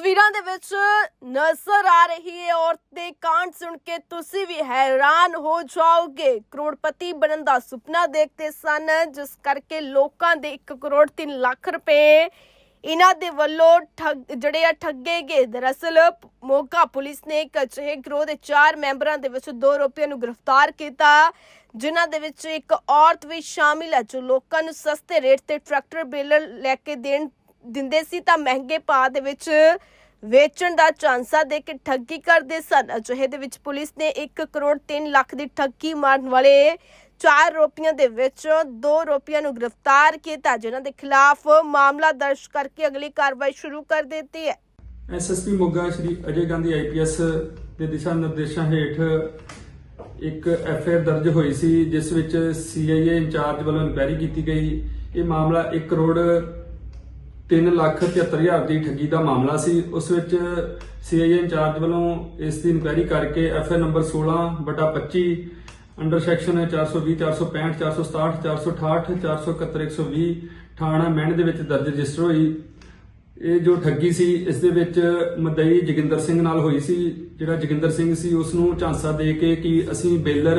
ਤਸਵੀਰਾਂ ਦੇ ਵਿੱਚ ਨਜ਼ਰ ਆ ਰਹੀ ਹੈ ਔਰਤ ਦੇ ਕਾਂਡ ਸੁਣ ਕੇ ਤੁਸੀਂ ਵੀ ਹੈਰਾਨ ਹੋ ਜਾਓਗੇ। ਕਰੋੜਪਤੀ ਬਣਨ ਦਾ ਸੁਪਨਾ ਦੇਖਦੇ ਸਨ, ਜਿਸ ਕਰਕੇ ਲੋਕਾਂ ਦੇ 1 ਕਰੋੜ 3 ਲੱਖ ਰੁਪਏ ਇਹਨਾਂ ਦੇ ਵੱਲੋਂ ਠੱਗ, ਜਿਹੜੇ ਆ ਠੱਗੇ ਗਏ। ਦਰਅਸਲ ਮੋਗਾ ਪੁਲਿਸ ਨੇ ਇੱਕ ਅਜਿਹੇ ਗਰੋਹ ਦੇ ਚਾਰ ਮੈਂਬਰਾਂ ਦੇ ਵਿੱਚ ਦੋ ਆਰੋਪੀਆਂ ਨੂੰ ਗ੍ਰਿਫਤਾਰ ਕੀਤਾ, ਜਿਨ੍ਹਾਂ ਦੇ ਵਿੱਚ ਇੱਕ ਔਰਤ ਵੀ ਸ਼ਾਮਿਲ ਹੈ, ਜੋ ਲੋਕਾਂ ਨੂੰ ਸਸਤੇ ਰੇਟ ਤੇ ਟਰੈਕਟਰ ਬੇਲਰ ਲੈ ਕੇ ਦੇਣ ਦਿੰਦੇ ਸੀ ਤਾਂ ਮਹਿੰਗੇ ਭਾਅ ਦੇ ਵਿੱਚ ਵੇਚਣ ਦਾ ਚਾਂਸਾ ਦੇ ਕੇ ਠੱਗੀ ਕਰਦੇ ਸਨ। ਅਜਿਹੇ ਦੇ ਵਿੱਚ ਪੁਲਿਸ ਨੇ 1 ਕਰੋੜ 3 ਲੱਖ ਦੀ ਠੱਗੀ ਮਾਰਨ ਵਾਲੇ 4 ਰੁਪਈਆਂ ਦੇ ਵਿੱਚ 2 ਰੁਪਈਆਂ ਨੂੰ ਗ੍ਰਿਫਤਾਰ ਕੀਤਾ, ਜਿਨ੍ਹਾਂ ਦੇ ਖਿਲਾਫ ਮਾਮਲਾ ਦਰਜ ਕਰਕੇ ਅਗਲੀ ਕਾਰਵਾਈ ਸ਼ੁਰੂ ਕਰ ਦਿੱਤੀ ਹੈ। ਐਸਐਸਪੀ ਮੋਗਾ ਸ਼੍ਰੀ ਅਜੇ ਗਾਂਧੀ ਆਈਪੀਐਸ ਦੇ ਦਿਸ਼ਾ ਨਿਰਦੇਸ਼ਾਂ ਹੇਠ ਇੱਕ ਐਫਆਈਆਰ ਦਰਜ ਹੋਈ ਸੀ, ਜਿਸ ਵਿੱਚ ਸੀਆਈਏ ਇੰਚਾਰਜ ਵੱਲੋਂ ਇਨਕੁਆਇਰੀ ਕੀਤੀ ਗਈ। ਇਹ ਮਾਮਲਾ 1 ਕਰੋੜ 3 ਲੱਖ 73 ਹਜ਼ਾਰ ਦੀ ਠੱਗੀ ਦਾ ਮਾਮਲਾ ਸੀ। ਉਸ ਵਿੱਚ ਸੀਆਈਏ ਇੰਚਾਰਜ ਵੱਲੋਂ ਇਸ ਦੀ ਇਨਕੁਆਇਰੀ ਕਰਕੇ ਐਫਆਈਆਰ ਨੰਬਰ 16 ਬਟਾ 25 ਅੰਡਰ ਸੈਕਸ਼ਨ 420 465 467 468 471 120 ਥਾਣਾ ਮਹਿਣ ਦੇ ਵਿੱਚ ਦਰਜ ਰਜਿਸਟਰ ਹੋਈ। ਇਹ ਜੋ ਠੱਗੀ ਸੀ, ਇਸ ਦੇ ਵਿੱਚ ਮਦਈ ਜੋਗਿੰਦਰ ਸਿੰਘ ਨਾਲ ਹੋਈ ਸੀ। ਜਿਹੜਾ ਜੋਗਿੰਦਰ ਸਿੰਘ ਸੀ, ਉਸ ਨੂੰ ਝਾਂਸਾ ਦੇ ਕੇ ਕਿ ਅਸੀਂ ਬੇਲਰ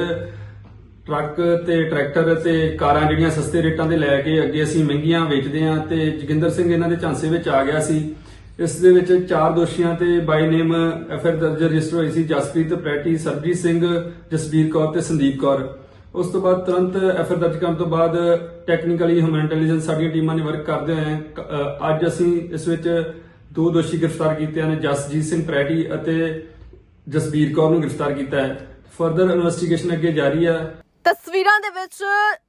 ਟਰੱਕ ਤੇ ਟਰੈਕਟਰ ਤੇ ਕਾਰਾਂ ਜਿਹੜੀਆਂ ਸਸਤੇ ਰੇਟਾਂ ਦੇ ਲੈ ਕੇ ਅੱਗੇ ਅਸੀਂ ਮਹਿੰਗੀਆਂ ਵੇਚਦੇ ਹਾਂ ਤੇ ਜੋਗਿੰਦਰ ਸਿੰਘ ਇਹਨਾਂ ਦੇ ਝਾਂਸੇ ਵਿੱਚ ਆ ਗਿਆ ਸੀ। ਇਸ ਦੇ ਵਿੱਚ ਚਾਰ ਦੋਸ਼ੀਆਂ ਤੇ ਬਾਈ ਨੇਮ ਐਫਆਰ ਦਰਜ ਰਜਿਸਟਰ ਹੋਈ ਸੀ ਜਸਪ੍ਰੀਤ ਪ੍ਰੈਟੀ ਸਰਜੀਤ ਸਿੰਘ ਜਸਬੀਰ ਕੌਰ ਤੇ ਸੰਦੀਪ ਕੌਰ। ਉਸ ਤੋਂ ਬਾਅਦ ਤੁਰੰਤ ਐਫਆਰ ਦਰਜ ਕਰਨ ਤੋਂ ਬਾਅਦ ਟੈਕਨੀਕਲੀ ਹਿਊਮਨ ਇੰਟੈਲੀਜੈਂਸ ਸਾਡੀਆਂ ਟੀਮਾਂ ਨੇ ਵਰਕ ਕਰਦੇ ਹੋਏ ਅੱਜ ਅਸੀਂ ਇਸ ਵਿੱਚ ਦੋ ਦੋਸ਼ੀ ਗ੍ਰਿਫਤਾਰ ਕੀਤੇ ਹਨ, ਜਸਜੀਤ ਸਿੰਘ ਪ੍ਰੈਟੀ ਅਤੇ ਜਸਬੀਰ ਕੌਰ ਨੂੰ ਗ੍ਰਿਫਤਾਰ ਕੀਤਾ ਹੈ। ਫਰਦਰ ਇਨਵੈਸਟੀਗੇਸ਼ਨ ਅੱਗੇ ਜਾਰੀ ਹੈ। ਤਸਵੀਰਾਂ ਦੇ ਵਿੱਚ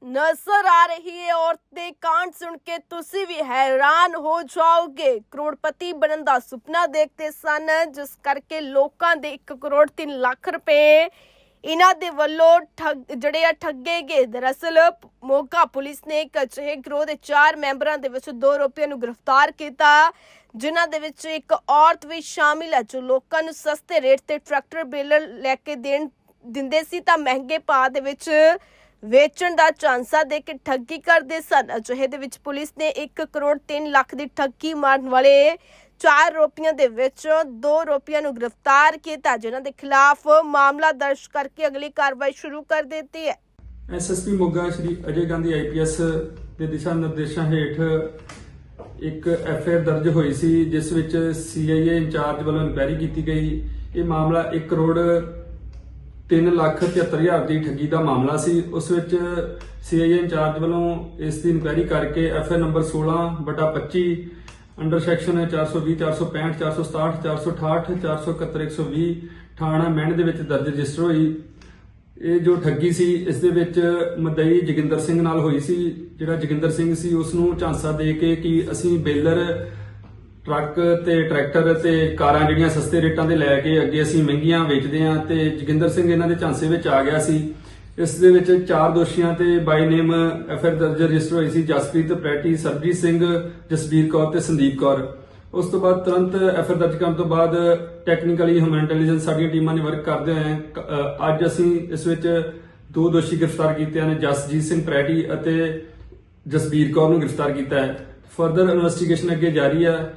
ਨਜ਼ਰ ਆ ਰਹੀ ਹੈ ਔਰਤ ਦੇ ਕਾਂਡ ਸੁਣ ਕੇ ਤੁਸੀਂ ਵੀ ਹੈਰਾਨ ਹੋ ਜਾਓਗੇ। ਕਰੋੜਪਤੀ ਬਣਨ ਦਾ ਸੁਪਨਾ ਦੇਖਦੇ ਸਨ, ਜਿਸ ਕਰਕੇ ਲੋਕਾਂ ਦੇ 1 ਕਰੋੜ 3 ਲੱਖ ਰੁਪਏ ਇਹਨਾਂ ਦੇ ਵੱਲੋਂ ਜਿਹੜੇ ਆ ਠੱਗੇ ਗਏ। ਦਰਅਸਲ ਮੋਗਾ ਪੁਲਿਸ ਨੇ ਇੱਕ ਅਜਿਹੇ ਗਰੋਹ ਦੇ ਚਾਰ ਮੈਂਬਰਾਂ ਦੇ ਵਿੱਚ ਦੋ ਰੁਪਏ ਨੂੰ ਗ੍ਰਿਫਤਾਰ ਕੀਤਾ, ਜਿਨ੍ਹਾਂ ਦੇ ਵਿੱਚ ਇੱਕ ਔਰਤ ਵੀ ਸ਼ਾਮਿਲ ਹੈ, ਜੋ ਲੋਕਾਂ ਨੂੰ ਸਸਤੇ ਰੇਟ ਤੇ ਟਰੈਕਟਰ ਬੇਲਰ ਲੈ ਕੇ ਦੇਣ ਦਿੰਦੇ ਸੀ ਤਾਂ ਮਹਿੰਗੇ ਭਾਅ ਦੇ ਵਿੱਚ ਵੇਚਣ ਦਾ ਚਾਂਸਾ ਦੇ ਕੇ ਠੱਗੀ ਕਰਦੇ ਸਨ। ਅਜਿਹੇ ਦੇ ਵਿੱਚ ਪੁਲਿਸ ਨੇ 1 ਕਰੋੜ 3 ਲੱਖ ਦੀ ਠੱਗੀ ਮਾਰਨ ਵਾਲੇ 4 ਰੁਪਈਆਂ ਦੇ ਵਿੱਚ 2 ਰੁਪਈਆਂ ਨੂੰ ਗ੍ਰਿਫਤਾਰ ਕੀਤਾ ਜਿਨ੍ਹਾਂ ਦੇ ਖਿਲਾਫ ਮਾਮਲਾ ਦਰਜ ਕਰਕੇ ਅਗਲੀ ਕਾਰਵਾਈ ਸ਼ੁਰੂ ਕਰ ਦਿੱਤੀ ਹੈ। ਐਸਐਸਪੀ ਮੋਗਾ ਸ਼੍ਰੀ ਅਜੇ ਗਾਂਧੀ ਆਈਪੀਐਸ ਦੇ ਦਿਸ਼ਾ ਨਿਰਦੇਸ਼ਾਂ ਹੇਠ ਇੱਕ ਐਫਆਈਆਰ ਦਰਜ ਹੋਈ ਸੀ, ਜਿਸ ਵਿੱਚ ਸੀਆਈਏ ਇੰਚਾਰਜ ਵੱਲੋਂ ਇਨਕੁਆਇਰੀ ਕੀਤੀ ਗਈ। ਇਹ ਮਾਮਲਾ 1 ਕਰੋੜ 3 ਲੱਖ 73 ਹਜ਼ਾਰ ਦੀ ਠੱਗੀ ਦਾ ਮਾਮਲਾ ਸੀ। ਉਸ ਵਿੱਚ ਸੀਆਈਏ ਇੰਚਾਰਜ ਵੱਲੋਂ ਇਸ ਦੀ ਇਨਕੁਆਇਰੀ ਕਰਕੇ ਐਫਆਈਆਰ ਨੰਬਰ 16 ਬਟਾ 25 ਅੰਡਰ ਸੈਕਸ਼ਨ 420 465 467 468 471 120 ਥਾਣਾ ਮਹਿਣ ਦੇ ਵਿੱਚ ਦਰਜ ਰਜਿਸਟਰ ਹੋਈ। ਇਹ ਜੋ ਠੱਗੀ ਸੀ, ਇਸ ਦੇ ਵਿੱਚ ਮਦਈ ਜੋਗਿੰਦਰ ਸਿੰਘ ਨਾਲ ਹੋਈ ਸੀ। ਜਿਹੜਾ ਜੋਗਿੰਦਰ ਸਿੰਘ ਸੀ, ਉਸ ਨੂੰ ਝਾਂਸਾ ਦੇ ਕੇ ਕਿ ਅਸੀਂ ਬੇਲਰ ਟਰੱਕ ਤੇ ਟਰੈਕਟਰ ਤੇ ਕਾਰਾਂ ਜਿਹੜੀਆਂ ਸਸਤੇ ਰੇਟਾਂ 'ਤੇ ਲੈ ਕੇ ਅੱਗੇ ਅਸੀਂ ਮਹਿੰਗੀਆਂ ਵੇਚਦੇ ਹਾਂ ਤੇ ਜੋਗਿੰਦਰ ਸਿੰਘ ਇਹਨਾਂ ਦੇ ਝਾਂਸੇ ਵਿੱਚ ਆ ਗਿਆ ਸੀ। ਇਸ ਦੇ ਵਿੱਚ ਚਾਰ ਦੋਸ਼ੀਆਂ ਤੇ ਬਾਈ ਨੇਮ ਐਫਆਰ ਦਰਜ ਰਜਿਸਟਰ ਹੋਈ ਸੀ ਜਸਪ੍ਰੀਤ ਪ੍ਰੈਟੀ ਸਰਜੀਤ ਸਿੰਘ, ਜਸਬੀਰ ਕੌਰ ਤੇ ਸੰਦੀਪ ਕੌਰ। ਉਸ ਤੋਂ ਬਾਅਦ ਤੁਰੰਤ ਐਫਆਰ ਦਰਜ ਕਰਨ ਤੋਂ ਬਾਅਦ ਟੈਕਨੀਕਲੀ ਹਿਊਮਨ ਇੰਟੈਲੀਜੈਂਸ ਸਾਡੀਆਂ ਟੀਮਾਂ ਨੇ ਵਰਕ ਕਰਦੇ ਹੋਏ ਕ- ਅੱਜ ਅਸੀਂ ਇਸ ਵਿੱਚ ਦੋ ਦੋਸ਼ੀ ਗ੍ਰਿਫਤਾਰ ਕੀਤੇ ਹਨ, ਜਸਜੀਤ ਸਿੰਘ ਪ੍ਰੈਟੀ ਅਤੇ ਜਸਬੀਰ ਕੌਰ ਨੂੰ ਗ੍ਰਿਫਤਾਰ ਕੀਤਾ ਹੈ। ਫਰਦਰ ਇਨਵੈਸਟੀਗੇਸ਼ਨ ਅੱਗੇ ਜਾਰੀ ਹੈ।